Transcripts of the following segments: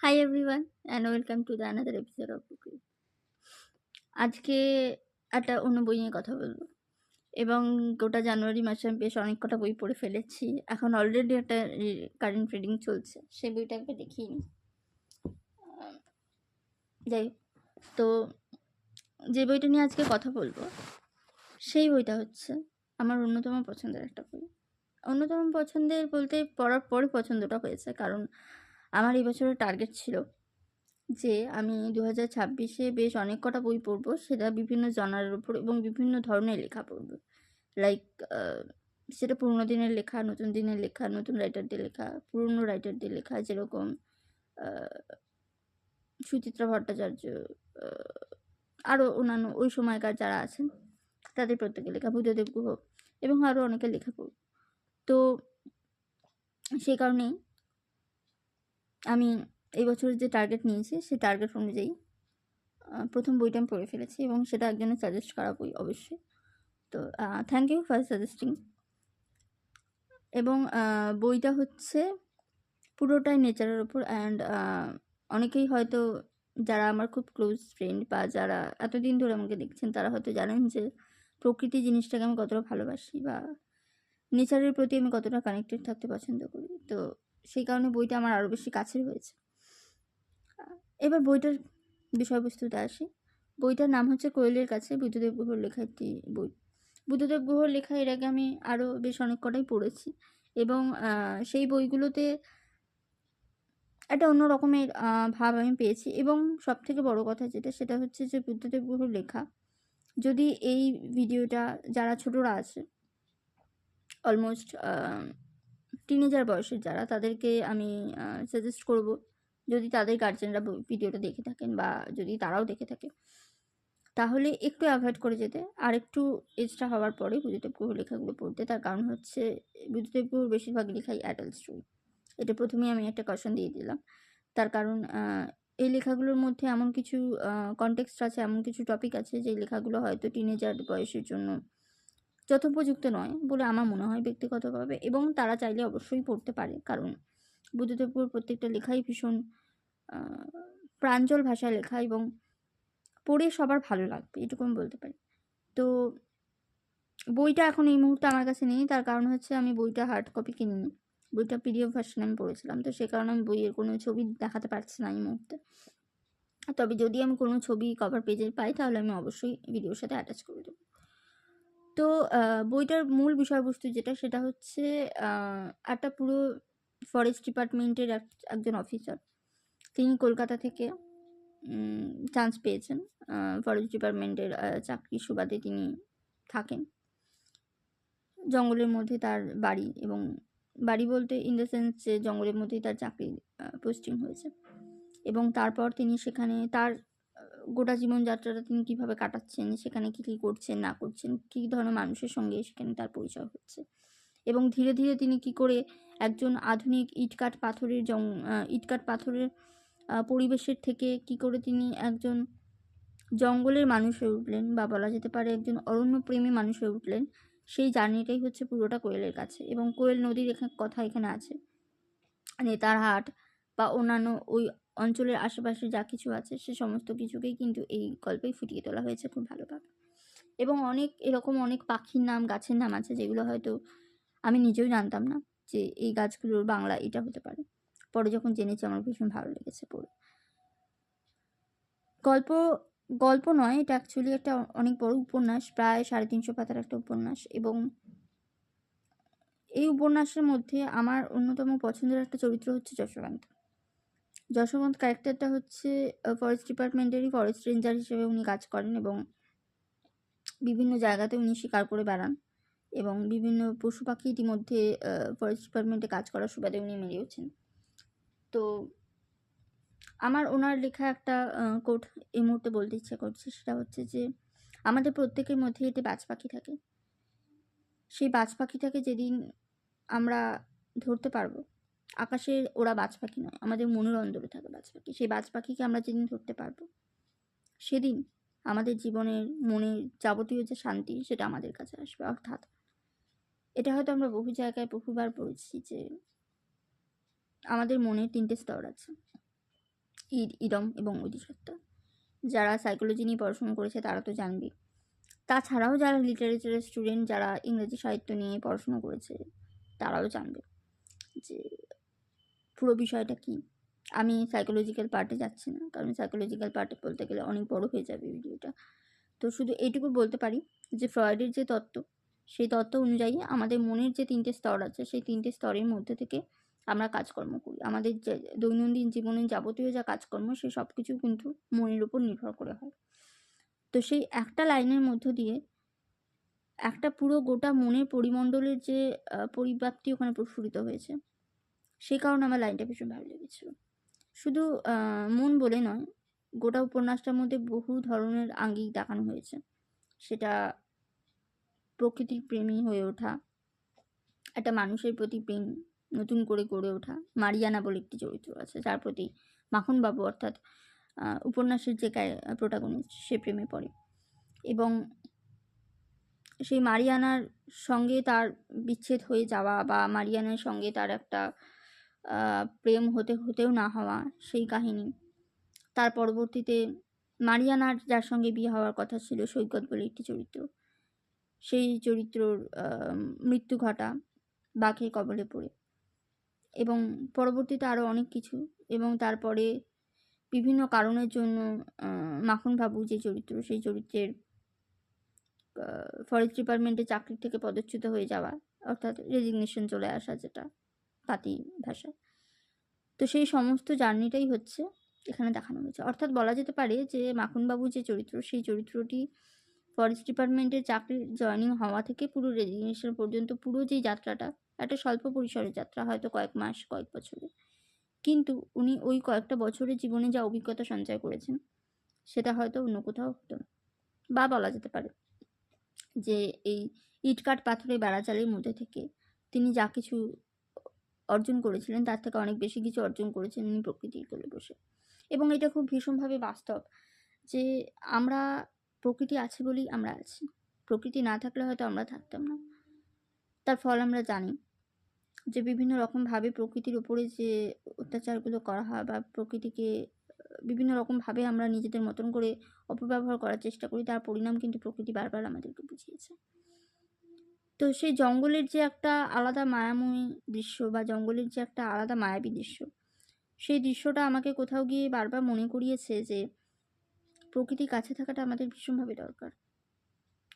Hi everyone and welcome to the another episode of book আজকে একটা অন্য বই নিয়ে কথা বলব। এবং গোটা জানুয়ারি মাসে আমি বেশ অনেক কটা বই পড়ে ফেলেছি। এখন অলরেডি একটা কারেন্ট রিডিং চলছে। সেই বইটাকে দেখিয়ে নিই। যাই তো যে বইটা নিয়ে আজকে কথা বলব, সেই বইটা হচ্ছে আমার অন্যতম পছন্দের একটা বই। অন্যতম পছন্দের বলতে পড়ার পরে পছন্দটা হয়েছে, কারণ আমার এই বছরের টার্গেট ছিল যে আমি দু হাজার ছাব্বিশে বেশ অনেক কটা বই পড়ব, সেটা বিভিন্ন জনারের উপর এবং বিভিন্ন ধরনের লেখা পড়ব। লাইক সেটা পুরোনো দিনের লেখা, নতুন দিনের লেখা, নতুন রাইটারদের লেখা, পুরনো রাইটারদের লেখা, যেরকম সুচিত্রা ভট্টাচার্য আরও অন্যান্য ওই সময়কার যারা আছেন, তাদের প্রত্যেকের লেখা, বুদ্ধদেব গুহ এবং আরও অনেকের লেখা পড়ব। তো, সেই কারণেই আমি এই বছর যে টার্গেট নিয়েছি, সেই টার্গেট অনুযায়ী প্রথম বইটা আমি পড়ে ফেলেছি এবং সেটা একজনের সাজেস্ট করা বই অবশ্যই। তো থ্যাংক ইউ ফর সাজেস্টিং এবং বইটা হচ্ছে পুরোটাই নেচারের ওপর অ্যান্ড অনেকেই হয়তো যারা আমার খুব ক্লোজ ফ্রেন্ড বা যারা এতদিন ধরে আমাকে দেখছেন, তারা হয়তো জানেন যে প্রকৃতি জিনিসটাকে আমি কতটা ভালোবাসি বা নেচারের প্রতি আমি কতটা কানেক্টেড থাকতে পছন্দ করি। তো সেই কারণে বইটা আমার আরও বেশি কাছের হয়েছে। এবার বইটার বিষয়বস্তুতে আসি। বইটার নাম হচ্ছে কোয়েলের কাছে বুদ্ধদেব গুহর লেখা একটি বই। বুদ্ধদেব গুহর লেখা এর আগে আমি আরও বেশ অনেক কটাই পড়েছি এবং সেই বইগুলোতে একটা অন্য রকমের ভাব আমি পেয়েছি এবং সব থেকে বড় কথা যেটা সেটা হচ্ছে যে বুদ্ধদেব গুহর লেখা যদি এই ভিডিওটা যারা ছোটরা আছে অলমোস্ট টিনেজার বয়সের যারা, তাদেরকে আমি সাজেস্ট করব যদি তাদের গার্জেনরা ভিডিওটা দেখে থাকেন বা যদি তারাও দেখে থাকে। তাহলে একটু অ্যাভয়েড করে যেতে। আর একটু এজটা হওয়ার পরে বুদ্ধদেব লেখাগুলো পড়তে। তার কারণ হচ্ছে বুদ্ধদেব গুহর বেশিরভাগ লেখাই অ্যাডাল্ট স্টোরি এটা প্রথমেই আমি একটা কশন দিয়ে দিলাম। তার কারণ এই লেখাগুলোর মধ্যে এমন কিছু কনটেক্সট আছে, এমন কিছু টপিক আছে যে লেখাগুলো হয়তো টিনেজার বয়সের জন্য যথোপযুক্ত নয় বলে আমার মনে হয় ব্যক্তিগতভাবে এবং তারা চাইলে অবশ্যই পড়তে পারে। কারণ বুদ্ধদেবপুর প্রত্যেকটা লেখাই ভীষণ প্রাঞ্জল ভাষায় লেখা এবং পড়ে সবার ভালো লাগবে, এটুকু আমি বলতে পারি। তো বইটা এখন এই মুহূর্তে আমার কাছে নেই, তার কারণ হচ্ছে আমি বইটা হার্ড কপি কিনিনি। বইটা পিডিএফ ভার্সন আমি পড়েছিলাম, তো সে কারণে আমি বইয়ের কোনো ছবি দেখাতে পারছি না এই মুহূর্তে। তবে যদি আমি কোনো ছবি কভার পেজে পাই, তাহলে আমি অবশ্যই ভিডিওর সাথে অ্যাটাচ করে দেবো। তো বইটার মূল বিষয়বস্তু যেটা সেটা হচ্ছে একটা পুরো ফরেস্ট ডিপার্টমেন্টের এক, একজন অফিসার তিনি কলকাতা থেকে চান্স পেয়েছেন ফরেস্ট ডিপার্টমেন্টের চাকরি সুবাদে তিনি থাকেন। জঙ্গলের মধ্যে তার বাড়ি এবং বাড়ি বলতে ইন দ্য সেন্স যে জঙ্গলের মধ্যেই তার চাকরি পোস্টিং হয়েছে। এবং তারপর তিনি সেখানে তার গোটা জীবনযাত্রাটা তিনি কীভাবে কাটাচ্ছেন, সেখানে কী কী করছেন, না করছেন, কী ধরনের মানুষের সঙ্গে সেখানে তার পরিচয় হচ্ছে? এবং ধীরে ধীরে তিনি কি করে একজন আধুনিক ইটকাট পাথরের জং ইটকাট পাথরের পরিবেশের থেকে কি করে তিনি একজন জঙ্গলের মানুষ হয়ে উঠলেন বা বলা যেতে পারে একজন অরণ্যপ্রেমী মানুষ হয়ে উঠলেন, সেই জার্নিটাই হচ্ছে পুরোটা কোয়েলের কাছে। এবং কোয়েল নদীর এখানে কথা এখানে আছে। নেতারহাট বা অন্যান্য ওই অঞ্চলের আশেপাশে যা কিছু আছে, সে সমস্ত কিছুকেই কিন্তু এই গল্পেই ফুটিয়ে তোলা হয়েছে খুব ভালোভাবে। এবং অনেক, এরকম অনেক পাখির নাম, গাছের নাম আছে যেগুলো হয়তো আমি নিজেও জানতাম না যে এই গাছগুলোর বাংলা এটা হতে পারে। পরে যখন জেনেছি আমার ভীষণ ভালো লেগেছে পড়ে। গল্প গল্প নয়, এটা অ্যাকচুয়ালি একটা অনেক বড় উপন্যাস, প্রায় সাড়ে তিনশো পাতার একটা উপন্যাস। এবং এই উপন্যাসের মধ্যে আমার অন্যতম পছন্দের একটা চরিত্র হচ্ছে যশোকান্ত যশোকান্ত ক্যারেক্টারটা হচ্ছে ফরেস্ট ডিপার্টমেন্টেরই ফরেস্ট রেঞ্জার হিসেবে উনি কাজ করেন এবং বিভিন্ন জায়গাতে উনি শিকার করে বেড়ান এবং বিভিন্ন পশু পাখি ইতিমধ্যে ফরেস্ট ডিপার্টমেন্টে কাজ করার সুবাদে উনি মেরেওছেন তো আমার ওনার লেখা একটা কোট এই মুহূর্তে বলতে ইচ্ছা করছে, সেটা হচ্ছে যে, আমাদের প্রত্যেকের মধ্যে এতে বাজ পাখি থাকে। সেই বাজ পাখিটাকে যেদিন আমরা ধরতে পারব আকাশের ওরা বাজ পাখি নয়, আমাদের মনের অন্দরে থাকে বাজ পাখি। সেই বাজ পাখিকে আমরা যেদিন ধরতে পারব, সেদিন আমাদের জীবনের মনের যাবতীয় যে শান্তি, সেটা আমাদের কাছে আসবে, অর্থাৎ এটা হয়তো আমরা বহু জায়গায় বহুবার পড়েছি যে আমাদের মনে তিনটে স্তর আছে ইড ইডম এবং অধিসত্তা যারা সাইকোলজি নিয়ে পড়াশুনো করেছে তারা তো জানবে তাছাড়াও যারা লিটারেচারের স্টুডেন্ট যারা ইংরেজি সাহিত্য নিয়ে পড়াশুনো করেছে, তারাও জানবে যে পুরো বিষয়টা কী? আমি সাইকোলজিক্যাল পার্টে যাচ্ছি না। কারণ সাইকোলজিক্যাল পার্টে বলতে গেলে অনেক বড় হয়ে যাবে ভিডিওটা। তো শুধু এইটুকু বলতে পারি যে ফ্রয়েডের যে তত্ত্ব, সেই তত্ত্ব অনুযায়ী আমাদের মনের যে তিনটে স্তর আছে, সেই তিনটে স্তরের মধ্যে থেকে আমরা কাজকর্ম করি। আমাদের যে দৈনন্দিন জীবনের যাবতীয় যা কাজকর্ম সেই সব কিছু কিন্তু মনের উপর নির্ভর করে হয়। তো সেই একটা লাইনের মধ্য দিয়ে একটা পুরো গোটা মনের পরিমণ্ডলের যে পরিব্যাপ্তি ওখানে প্রস্ফুটিত হয়েছে। সেই কারণে আমার লাইনটা ভীষণ ভালো লেগেছিল। শুধু মন বলে নয়, গোটা উপন্যাসটার মধ্যে বহু ধরনের আঙ্গিক দেখানো হয়েছে। সেটা প্রকৃতির প্রেমী হয়ে ওঠা, একটা মানুষের প্রতি প্রেম নতুন করে গড়ে ওঠা, মারিয়ানা বলে একটি চরিত্র আছে, যার প্রতি মাখনবাবু অর্থাৎ উপন্যাসের যে প্রোটাগনিস্ট সে প্রেমে পড়ে। এবং সেই মারিয়ানার সঙ্গে তার বিচ্ছেদ হয়ে যাওয়া বা মারিয়ানার সঙ্গে তার একটা প্রেম হতে, হতেও না হওয়া সেই কাহিনী। তার পরবর্তীতে মারিয়ানার যার সঙ্গে বিয়ে হওয়ার কথা ছিল সৈকত বলে একটি চরিত্র। সেই চরিত্রর মৃত্যু ঘটা বাঘের কবলে পড়ে। এবং পরবর্তীতে আরও অনেক কিছু এবং তারপরে বিভিন্ন কারণের জন্য মাখন বাবু যে চরিত্র, সেই চরিত্রের ফরেস্ট ডিপার্টমেন্টে চাকরি থেকে পদচ্যুত হয়ে যাওয়া, অর্থাৎ রেজিগনেশন চলে আসা যেটা। পাতি ভাষায়। তো সেই সমস্ত জার্নিটাই হচ্ছে এখানে দেখানো হয়েছে। অর্থাৎ বলা যেতে পারে যে মাখনবাবু যে চরিত্র, সেই চরিত্রটি ফরেস্ট ডিপার্টমেন্টের চাকরির জয়নিং হওয়া থেকে পুরো রেজিগনেশন পর্যন্ত পুরো যে যাত্রাটা, একটা স্বল্প পরিসরের যাত্রা হয়তো কয়েক মাস, কয়েক বছরে কিন্তু উনি ওই কয়েকটা বছরের জীবনে যা অভিজ্ঞতা সঞ্চয় করেছেন, সেটা হয়তো অন্য কোথাও হতো না। বা বলা যেতে পারে যে এই ইটকাট পাথরের বেড়াচালের মধ্যে থেকে তিনি যা কিছু অর্জন করেছিলেন, তার থেকে অনেক বেশি কিছু অর্জন করেছেন উনি প্রকৃতির কোলে বসে। এবং এটা খুব ভীষণভাবে বাস্তব যে আমরা প্রকৃতি আছে বলেই আমরা আছি। প্রকৃতি না থাকলে হয়তো আমরা থাকতাম না। তার ফল আমরা জানি যে বিভিন্ন রকমভাবে প্রকৃতির উপরে যে অত্যাচারগুলো করা হয় বা প্রকৃতিকে, বিভিন্ন রকমভাবে আমরা নিজেদের মতন করে অপব্যবহার করার চেষ্টা করি, তার পরিণাম কিন্তু প্রকৃতি বারবার আমাদেরকে বুঝিয়েছে। তো সেই জঙ্গলের যে একটা আলাদা মায়াময়ী দৃশ্য বা জঙ্গলের যে একটা আলাদা মায়াবী দৃশ্য, সেই দৃশ্যটা আমাকে কোথাও গিয়ে বারবার মনে করিয়েছে যে প্রকৃতির কাছে থাকাটা আমাদের ভীষণভাবে দরকার।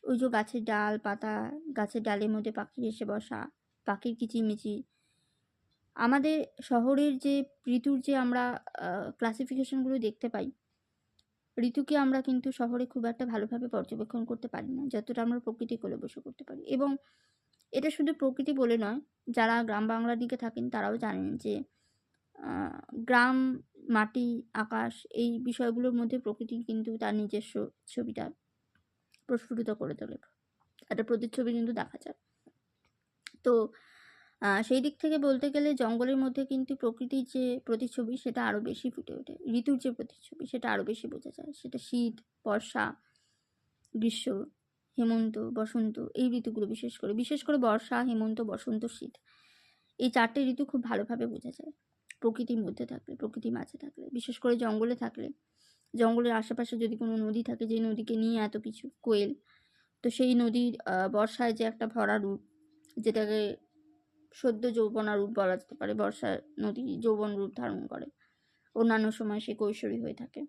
ওই যে গাছের ডাল, পাতা, গাছের ডালের মধ্যে পাখি এসে বসা, পাখির কিচিরমিচির। আমাদের শহরের যে, ঋতুর যে আমরা ক্লাসিফিকেশনগুলো দেখতে পাই ঋতুকে আমরা কিন্তু শহরে খুব একটা ভালোভাবে পর্যবেক্ষণ করতে পারি না, যতটা আমরা প্রকৃতি কোলে বসে করতে পারি। এবং এটা শুধু প্রকৃতি বলে নয়, যারা গ্রাম বাংলার দিকে থাকেন তারাও জানেন যে গ্রাম, মাটি, আকাশ এই বিষয়গুলোর মধ্যে প্রকৃতি কিন্তু তার নিজস্ব ছবিটা প্রস্ফুটিত করে তোলে। একটা প্রতিচ্ছবি কিন্তু দেখা যায়। তো সেই দিক থেকে বলতে গেলে জঙ্গলের মধ্যে কিন্তু প্রকৃতির যে প্রতিচ্ছবি সেটা আরও বেশি ফুটে ওঠে। ঋতুর যে প্রতিচ্ছবি সেটা আরও বেশি বোঝা যায়। সেটা শীত, বর্ষা, গ্রীষ্ম, হেমন্ত, বসন্ত এই ঋতুগুলো বিশেষ করে বিশেষ করে বর্ষা, হেমন্ত, বসন্ত, শীত এই চারটে ঋতু খুব ভালোভাবে বোঝা যায়। প্রকৃতির মধ্যে থাকলে, প্রকৃতির মাঝে থাকলে, বিশেষ করে জঙ্গলে থাকলে। জঙ্গলের আশেপাশে যদি কোনো নদী থাকে যে নদীকে নিয়ে এত কিছু কোয়েল, তো সেই নদীর বর্ষায় যে একটা ভরা রূপ, যেটাকে সদ্য যৌবনা রূপ বলা যেতে পারে, বর্ষা নদী যৌবন রূপ ধারণ করে। অন্যান্য সময় সে কৈশোরী হয়ে থাকে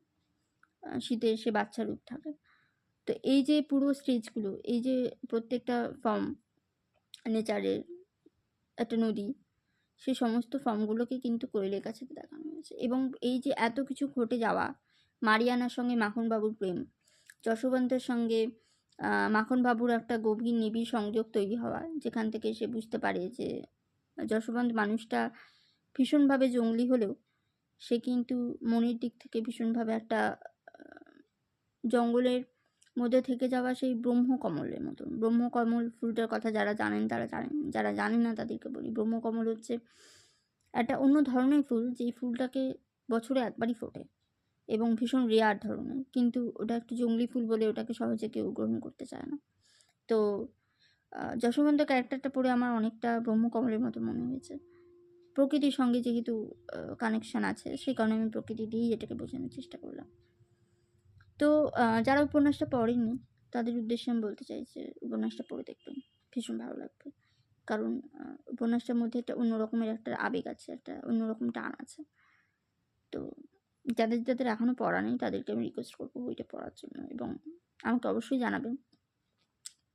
শীতে সে বাচ্চা রূপ থাকে। তো এই যে পুরো স্টেজগুলো, এই যে প্রত্যেকটা ফর্ম নেচারের একটা নদী, সে সমস্ত ফর্মগুলোকে কিন্তু কোয়েলের কাছে দেখানো হয়েছে। এবং এই যে এত কিছু ঘটে যাওয়া, মারিয়ানার সঙ্গে মাখনবাবুর প্রেম, যশোবন্তের সঙ্গে আহ, মাখনবাবুর একটা গভীর নিবিড় সংযোগ তৈরি হওয়া যেখান থেকে সে বুঝতে পারে যে যশোবন্ত মানুষটা ভীষণভাবে জঙ্গলি হলেও সে কিন্তু মনের দিক থেকে ভীষণভাবে একটা জঙ্গলের মধ্যে থেকে যাওয়া সেই ব্রহ্মকমলের মতন। ব্রহ্মকমল ফুলটার কথা যারা জানেন তারা জানেন যারা জানেন না তাদেরকে বলি। ব্রহ্মকমল হচ্ছে একটা অন্য ধরনের ফুল যেই ফুলটাকে বছরে একবারই ফোটে। এবং ভীষণ রেয়ার ধরনের। কিন্তু ওটা একটু জঙ্গলি ফুল বলে ওটাকে সহজে কেউ গ্রহণ করতে চায় না। তো যশোবন্ত ক্যারেক্টারটা পড়ে আমার অনেকটা ব্রহ্মকমলের মতো মনে হয়েছে। প্রকৃতির সঙ্গে যেহেতু কানেকশান আছে, সেই কারণে আমি প্রকৃতি দিয়েই এটাকে বোঝানোর চেষ্টা করলাম। তো যারা উপন্যাসটা পড়েননি, তাদের উদ্দেশ্যে আমি বলতে চাই যে উপন্যাসটা পড়ে দেখবেন। ভীষণ ভালো লাগবে। কারণ উপন্যাসটার মধ্যে একটা অন্য রকমের একটা আবেগ আছে, একটা অন্যরকম টান আছে। তো যাদের যাদের এখনও পড়া নেই তাদেরকে আমি রিকোয়েস্ট করব বইটা পড়ার জন্য এবং আমাকে অবশ্যই জানাবেন।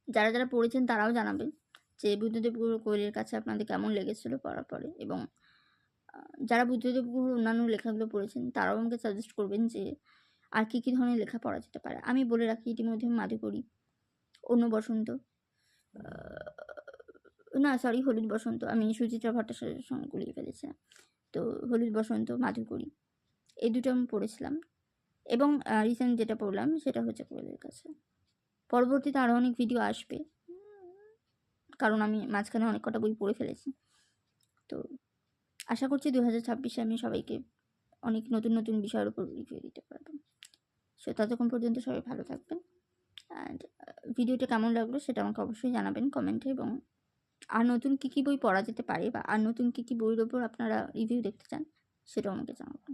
যারা যারা পড়েছেন তারাও জানাবেন যে বুদ্ধদেব গুরু কোয়েলের কাছে আপনাদের কেমন লেগেছিল পড়ার পরে এবং যারা বুদ্ধদেব গুরুর অন্যান্য লেখাগুলো পড়েছেন তারাও আমাকে সাজেস্ট করবেন যে আর কী কী ধরনের লেখা পড়া যেতে পারে। আমি বলে রাখি ইতিমধ্যে মাধুকরী অন্য বসন্ত না সরি হলুদ বসন্ত, আমি সুচিত্রা ভট্টাচার্যের সঙ্গে গুলিয়ে ফেলেছিলাম। তো হলুদ বসন্ত মাধুকরী এই দুটো আমি পড়েছিলাম। এবং রিসেন্ট যেটা পড়লাম সেটা হচ্ছে কোয়েলের কাছে। পরবর্তীতে আরও অনেক ভিডিও আসবে। কারণ আমি মাঝখানে অনেক কটা বই পড়ে ফেলেছি। তো আশা করছি দু হাজার ছাব্বিশে আমি সবাইকে অনেক নতুন নতুন বিষয়ের উপর রিভিউ দিতে পারব। সো ততক্ষণ পর্যন্ত সবাই ভালো থাকবেন। অ্যান্ড ভিডিওটা কেমন লাগল সেটা আমাকে অবশ্যই জানাবেন কমেন্টে এবং আর নতুন কী কী বই পড়া যেতে পারে বা আর নতুন কী কী বইয়ের ওপর আপনারা রিভিউ দেখতে চান সেটাও আমাকে জানাবেন।